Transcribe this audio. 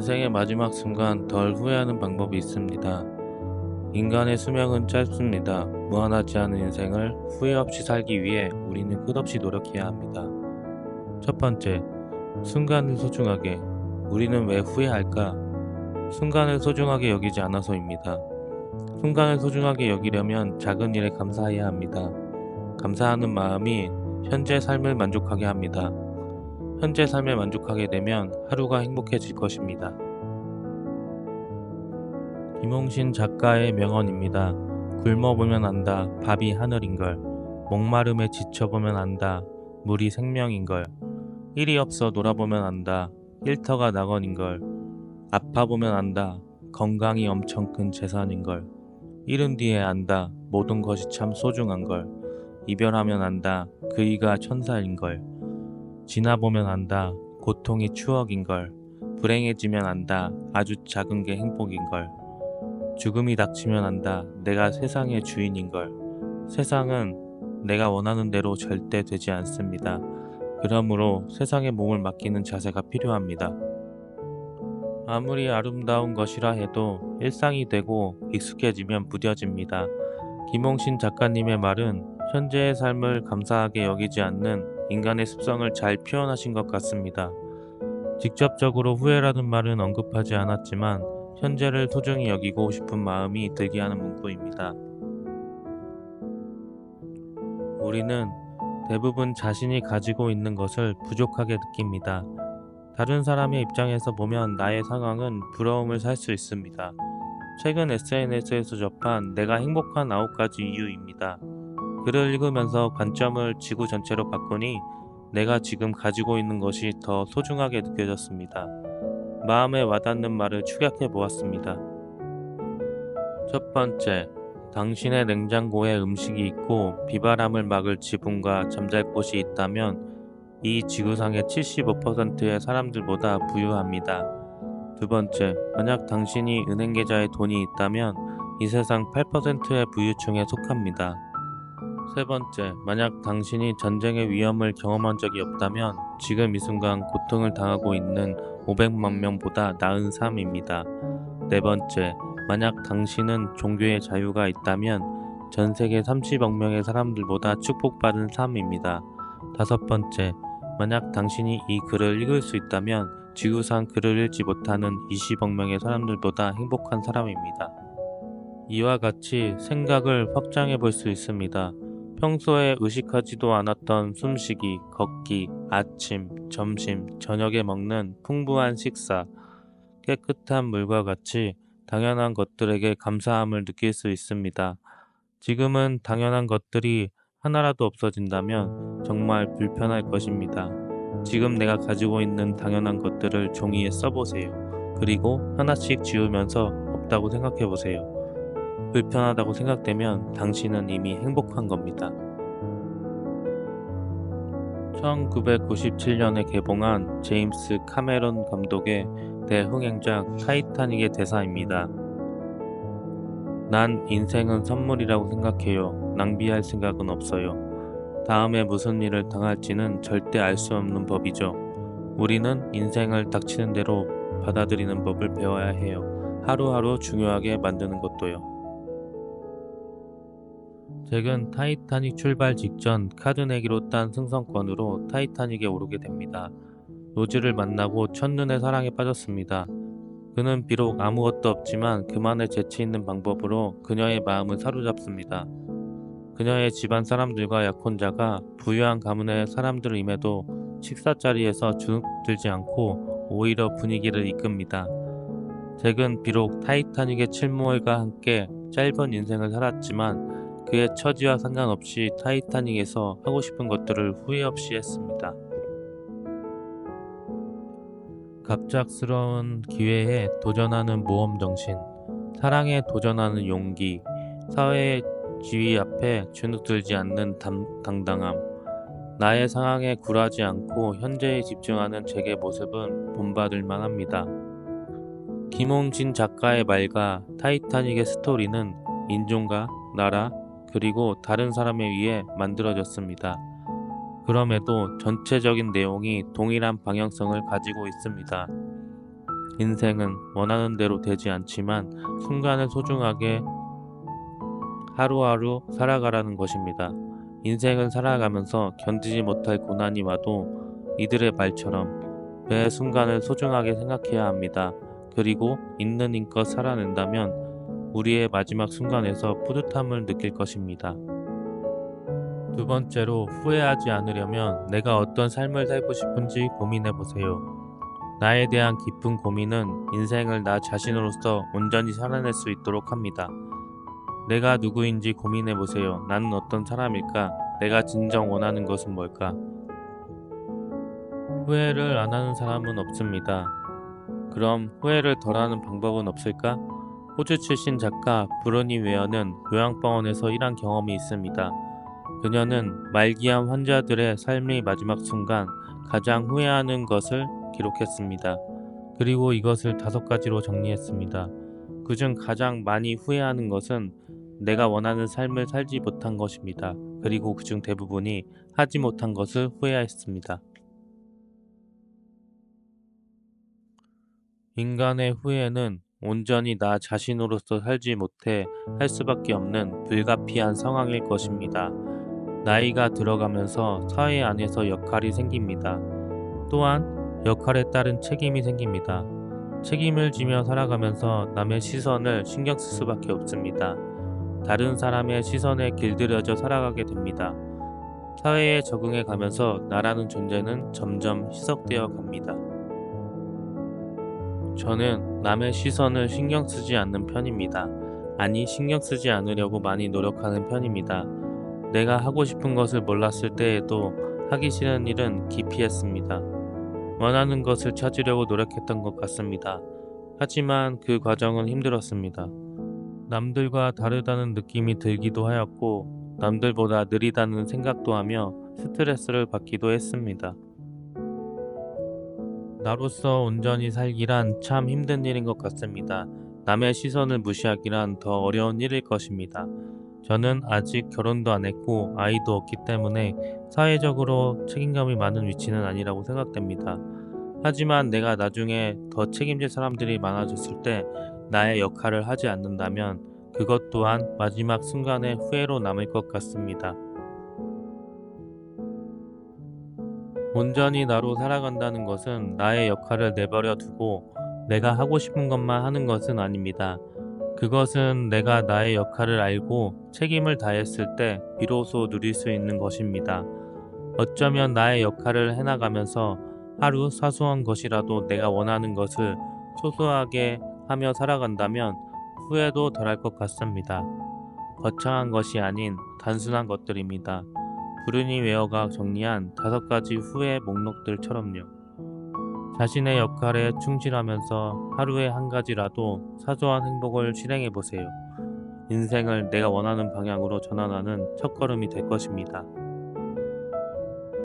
인생의 마지막 순간 덜 후회하는 방법이 있습니다. 인간의 수명은 짧습니다. 무한하지 않은 인생을 후회 없이 살기 위해 우리는 끝없이 노력해야 합니다. 첫 번째, 순간을 소중하게. 우리는 왜 후회할까? 순간을 소중하게 여기지 않아서입니다. 순간을 소중하게 여기려면 작은 일에 감사해야 합니다. 감사하는 마음이 현재 삶을 만족하게 합니다. 현재 삶에 만족하게 되면 하루가 행복해질 것입니다. 김홍신 작가의 명언입니다. 굶어보면 안다. 밥이 하늘인걸. 목마름에 지쳐보면 안다. 물이 생명인걸. 일이 없어 놀아보면 안다. 일터가 낙원인걸. 아파보면 안다. 건강이 엄청 큰 재산인걸. 이른 뒤에 안다. 모든 것이 참 소중한걸. 이별하면 안다. 그이가 천사인걸. 지나보면 안다. 고통이 추억인걸. 불행해지면 안다. 아주 작은 게 행복인걸. 죽음이 닥치면 안다. 내가 세상의 주인인걸. 세상은 내가 원하는 대로 절대 되지 않습니다. 그러므로 세상에 몸을 맡기는 자세가 필요합니다. 아무리 아름다운 것이라 해도 일상이 되고 익숙해지면 무뎌집니다. 김홍신 작가님의 말은 현재의 삶을 감사하게 여기지 않는 인간의 습성을 잘 표현하신 것 같습니다. 직접적으로 후회라는 말은 언급하지 않았지만 현재를 소중히 여기고 싶은 마음이 들게 하는 문구입니다. 우리는 대부분 자신이 가지고 있는 것을 부족하게 느낍니다. 다른 사람의 입장에서 보면 나의 상황은 부러움을 살 수 있습니다. 최근 SNS에서 접한 내가 행복한 아홉 가지 이유입니다. 글을 읽으면서 관점을 지구 전체로 바꾸니 내가 지금 가지고 있는 것이 더 소중하게 느껴졌습니다. 마음에 와닿는 말을 축약해 보았습니다. 첫 번째, 당신의 냉장고에 음식이 있고 비바람을 막을 지붕과 잠잘 곳이 있다면 이 지구상의 75%의 사람들보다 부유합니다. 두 번째, 만약 당신이 은행 계좌에 돈이 있다면 이 세상 8%의 부유층에 속합니다. 세 번째, 만약 당신이 전쟁의 위험을 경험한 적이 없다면 지금 이 순간 고통을 당하고 있는 500만 명보다 나은 삶입니다. 네 번째, 만약 당신은 종교의 자유가 있다면 전 세계 30억 명의 사람들보다 축복받은 삶입니다. 다섯 번째, 만약 당신이 이 글을 읽을 수 있다면 지구상 글을 읽지 못하는 20억 명의 사람들보다 행복한 사람입니다. 이와 같이 생각을 확장해 볼 수 있습니다. 평소에 의식하지도 않았던 숨쉬기, 걷기, 아침, 점심, 저녁에 먹는 풍부한 식사, 깨끗한 물과 같이 당연한 것들에게 감사함을 느낄 수 있습니다. 지금은 당연한 것들이 하나라도 없어진다면 정말 불편할 것입니다. 지금 내가 가지고 있는 당연한 것들을 종이에 써보세요. 그리고 하나씩 지우면서 없다고 생각해 보세요. 불편하다고 생각되면 당신은 이미 행복한 겁니다. 1997년에 개봉한 제임스 카메론 감독의 대흥행작 타이타닉의 대사입니다. 난 인생은 선물이라고 생각해요. 낭비할 생각은 없어요. 다음에 무슨 일을 당할지는 절대 알 수 없는 법이죠. 우리는 인생을 닥치는 대로 받아들이는 법을 배워야 해요. 하루하루 중요하게 만드는 것도요. 잭은 타이타닉 출발 직전 카드 내기로 딴 승선권으로 타이타닉에 오르게 됩니다. 로즈를 만나고 첫눈에 사랑에 빠졌습니다. 그는 비록 아무것도 없지만 그만의 재치 있는 방법으로 그녀의 마음을 사로잡습니다. 그녀의 집안 사람들과 약혼자가 부유한 가문의 사람들임에도 식사 자리에서 주눅들지 않고 오히려 분위기를 이끕니다. 잭은 비록 타이타닉의 칠모일과 함께 짧은 인생을 살았지만 그의 처지와 상관없이 타이타닉에서 하고 싶은 것들을 후회 없이 했습니다. 갑작스러운 기회에 도전하는 모험 정신, 사랑에 도전하는 용기, 사회의 지위 앞에 주눅들지 않는 담, 당당함, 나의 상황에 굴하지 않고 현재에 집중하는 제게 모습은 본받을 만합니다. 김홍진 작가의 말과 타이타닉의 스토리는 인종과 나라, 그리고 다른 사람에 의해 만들어졌습니다. 그럼에도 전체적인 내용이 동일한 방향성을 가지고 있습니다. 인생은 원하는 대로 되지 않지만 순간을 소중하게 하루하루 살아가라는 것입니다. 인생을 살아가면서 견디지 못할 고난이 와도 이들의 말처럼 매 순간을 소중하게 생각해야 합니다. 그리고 있는 힘껏 살아낸다면 우리의 마지막 순간에서 뿌듯함을 느낄 것입니다. 두 번째로 후회하지 않으려면 내가 어떤 삶을 살고 싶은지 고민해 보세요. 나에 대한 깊은 고민은 인생을 나 자신으로서 온전히 살아낼 수 있도록 합니다. 내가 누구인지 고민해 보세요. 나는 어떤 사람일까? 내가 진정 원하는 것은 뭘까? 후회를 안 하는 사람은 없습니다. 그럼 후회를 덜 하는 방법은 없을까? 호주 출신 작가 브로니 웨어는 요양병원에서 일한 경험이 있습니다. 그녀는 말기암 환자들의 삶의 마지막 순간 가장 후회하는 것을 기록했습니다. 그리고 이것을 다섯 가지로 정리했습니다. 그중 가장 많이 후회하는 것은 내가 원하는 삶을 살지 못한 것입니다. 그리고 그중 대부분이 하지 못한 것을 후회했습니다. 인간의 후회는 온전히 나 자신으로서 살지 못해 할 수밖에 없는 불가피한 상황일 것입니다. 나이가 들어가면서 사회 안에서 역할이 생깁니다. 또한 역할에 따른 책임이 생깁니다. 책임을 지며 살아가면서 남의 시선을 신경 쓸 수밖에 없습니다. 다른 사람의 시선에 길들여져 살아가게 됩니다. 사회에 적응해 가면서 나라는 존재는 점점 희석되어 갑니다. 저는 남의 시선을 신경 쓰지 않는 편입니다. 아니, 신경 쓰지 않으려고 많이 노력하는 편입니다. 내가 하고 싶은 것을 몰랐을 때에도 하기 싫은 일은 기피했습니다. 원하는 것을 찾으려고 노력했던 것 같습니다. 하지만 그 과정은 힘들었습니다. 남들과 다르다는 느낌이 들기도 하였고, 남들보다 느리다는 생각도 하며 스트레스를 받기도 했습니다. 나로서 온전히 살기란 참 힘든 일인 것 같습니다. 남의 시선을 무시하기란 더 어려운 일일 것입니다. 저는 아직 결혼도 안 했고 아이도 없기 때문에 사회적으로 책임감이 많은 위치는 아니라고 생각됩니다. 하지만 내가 나중에 더 책임질 사람들이 많아졌을 때 나의 역할을 하지 않는다면 그것 또한 마지막 순간의 후회로 남을 것 같습니다. 온전히 나로 살아간다는 것은 나의 역할을 내버려 두고 내가 하고 싶은 것만 하는 것은 아닙니다. 그것은 내가 나의 역할을 알고 책임을 다했을 때 비로소 누릴 수 있는 것입니다. 어쩌면 나의 역할을 해나가면서 하루 사소한 것이라도 내가 원하는 것을 소소하게 하며 살아간다면 후회도 덜할 것 같습니다. 거창한 것이 아닌 단순한 것들입니다. 브루니 웨어가 정리한 다섯 가지 후회 목록들처럼요. 자신의 역할에 충실하면서 하루에 한 가지라도 사소한 행복을 실행해 보세요. 인생을 내가 원하는 방향으로 전환하는 첫걸음이 될 것입니다.